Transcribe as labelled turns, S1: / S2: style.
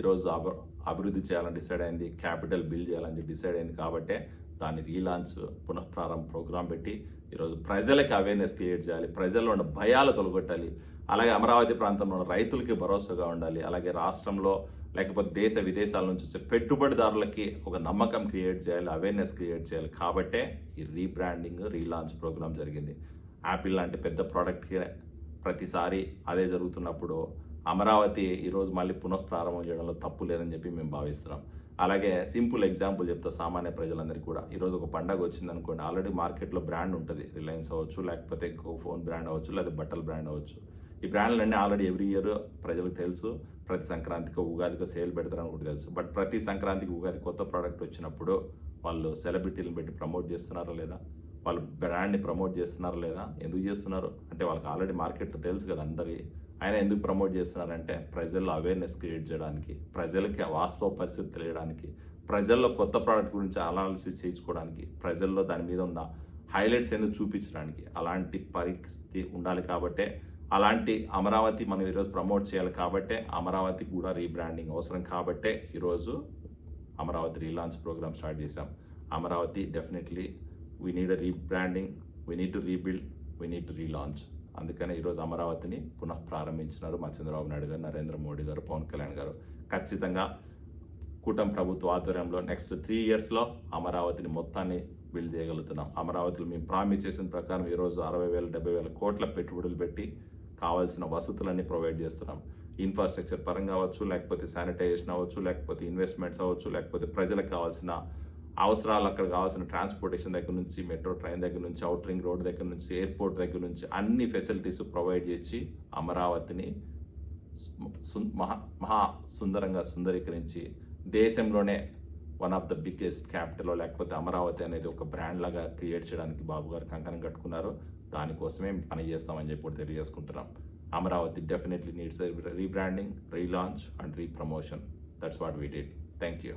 S1: ఈరోజు అభి అభివృద్ధి చేయాలని డిసైడ్ అయింది క్యాపిటల్ బిల్డ్ చేయాలని చెప్పి డిసైడ్ అయింది కాబట్టే దాన్ని రీలాంచ్ పునఃప్రారంభ ప్రోగ్రాం పెట్టి ఈరోజు ప్రజలకి అవేర్నెస్ క్రియేట్ చేయాలి ప్రజల్లో ఉన్న భయాలు తొలగొట్టాలి అలాగే అమరావతి ప్రాంతంలో ఉన్న రైతులకి భరోసాగా ఉండాలి అలాగే రాష్ట్రంలో లేకపోతే దేశ విదేశాల నుంచి వచ్చే పెట్టుబడిదారులకి ఒక నమ్మకం క్రియేట్ చేయాలి అవేర్నెస్ క్రియేట్ చేయాలి కాబట్టే ఈ రీబ్రాండింగ్ రీలాంచ్ ప్రోగ్రామ్ జరిగింది. యాపిల్ లాంటి పెద్ద ప్రోడక్ట్కి ప్రతిసారి అదే జరుగుతున్నప్పుడు అమరావతి ఈరోజు మళ్ళీ పునఃప్రారంభం చేయడంలో తప్పు లేదని చెప్పి మేము భావిస్తున్నాం. అలాగే సింపుల్ ఎగ్జాంపుల్ చెప్తా సామాన్య ప్రజలందరికీ కూడా. ఈరోజు ఒక పండగ వచ్చింది అనుకోండి ఆల్రెడీ మార్కెట్లో బ్రాండ్ ఉంటుంది. రిలయన్స్ అవ్వచ్చు లేకపోతే ఇంకో ఫోన్ బ్రాండ్ అవ్వచ్చు లేదా బట్టల బ్రాండ్ అవ్వచ్చు. ఈ బ్రాండ్లన్నీ ఆల్రెడీ ఎవ్రీ ఇయర్ ప్రజలకు తెలుసు. ప్రతి సంక్రాంతికి ఉగాదికి సేల్ పెడతారని కూడా తెలుసు. బట్ ప్రతి సంక్రాంతికి ఉగాది కొత్త ప్రోడక్ట్ వచ్చినప్పుడు వాళ్ళు సెలబ్రిటీలను పెట్టి ప్రమోట్ చేస్తున్నారా లేదా? వాళ్ళు బ్రాండ్ని ప్రమోట్ చేస్తున్నారా లేదా? ఎందుకు చేస్తున్నారు? అంటే వాళ్ళకి ఆల్రెడీ మార్కెట్లో తెలుసు కదా అందరికీ. ఆయన ఎందుకు ప్రమోట్ చేస్తున్నారంటే ప్రజల్లో అవేర్నెస్ క్రియేట్ చేయడానికి ప్రజలకి వాస్తవ పరిస్థితి తెలియడానికి ప్రజల్లో కొత్త ప్రోడక్ట్ గురించి అనాలిసిస్ చేయించుకోవడానికి ప్రజల్లో దాని మీద ఉన్న హైలైట్స్ ఏందో చూపించడానికి అలాంటి పరిస్థితి ఉండాలి కాబట్టే అలాంటి అమరావతి మనం ఈరోజు ప్రమోట్ చేయాలి కాబట్టే అమరావతి కూడా రీబ్రాండింగ్ అవసరం కాబట్టే ఈరోజు అమరావతి రీలాంచ్ ప్రోగ్రామ్ స్టార్ట్ చేశాం. Amaravati definitely we need rebranding we need to rebuild we need to relaunch అందుకనే ఈరోజు అమరావతిని పునః ప్రారంభించినారు మా చంద్రబాబు నాయుడు గారు నరేంద్ర మోడీ గారు పవన్ కళ్యాణ్ గారు. ఖచ్చితంగా కూటమి ప్రభుత్వ ఆధ్వర్యంలో నెక్స్ట్ త్రీ ఇయర్స్లో అమరావతిని మొత్తాన్ని బిల్డ్ చేయగలుగుతున్నాం. అమరావతిలో మేము ప్రామిస్ చేసిన ప్రకారం ఈరోజు అరవై వేల డెబ్బై వేల కోట్ల పెట్టుబడులు పెట్టి కావాల్సిన వసతులన్నీ ప్రొవైడ్ చేస్తున్నాం. ఇన్ఫ్రాస్ట్రక్చర్ పరంగా అవ్వచ్చు లేకపోతే శానిటైజేషన్ అవ్వచ్చు లేకపోతే ఇన్వెస్ట్మెంట్స్ అవ్వచ్చు లేకపోతే ప్రజలకు కావాల్సిన అవసరాలు అక్కడ కావాల్సిన ట్రాన్స్పోర్టేషన్ దగ్గర నుంచి మెట్రో ట్రైన్ దగ్గర నుంచి అవుట్ రింగ్ రోడ్ దగ్గర నుంచి ఎయిర్పోర్ట్ దగ్గర నుంచి అన్ని ఫెసిలిటీస్ ప్రొవైడ్ చేసి అమరావతిని మహా మహా సుందరంగా సుందరీకరించి దేశంలోనే one of the biggest capital లేకపోతే అమరావతి అనేది ఒక బ్రాండ్ లాగా క్రియేట్ చేయడానికి బాబు గారు కంకణం కట్టుకున్నారు. దానికోసమే పని చేస్తామని చెప్పి తెలియజేసుకుంటున్నాం. Amaravati definitely needs rebranding relaunch and repromotion that's what we did thank you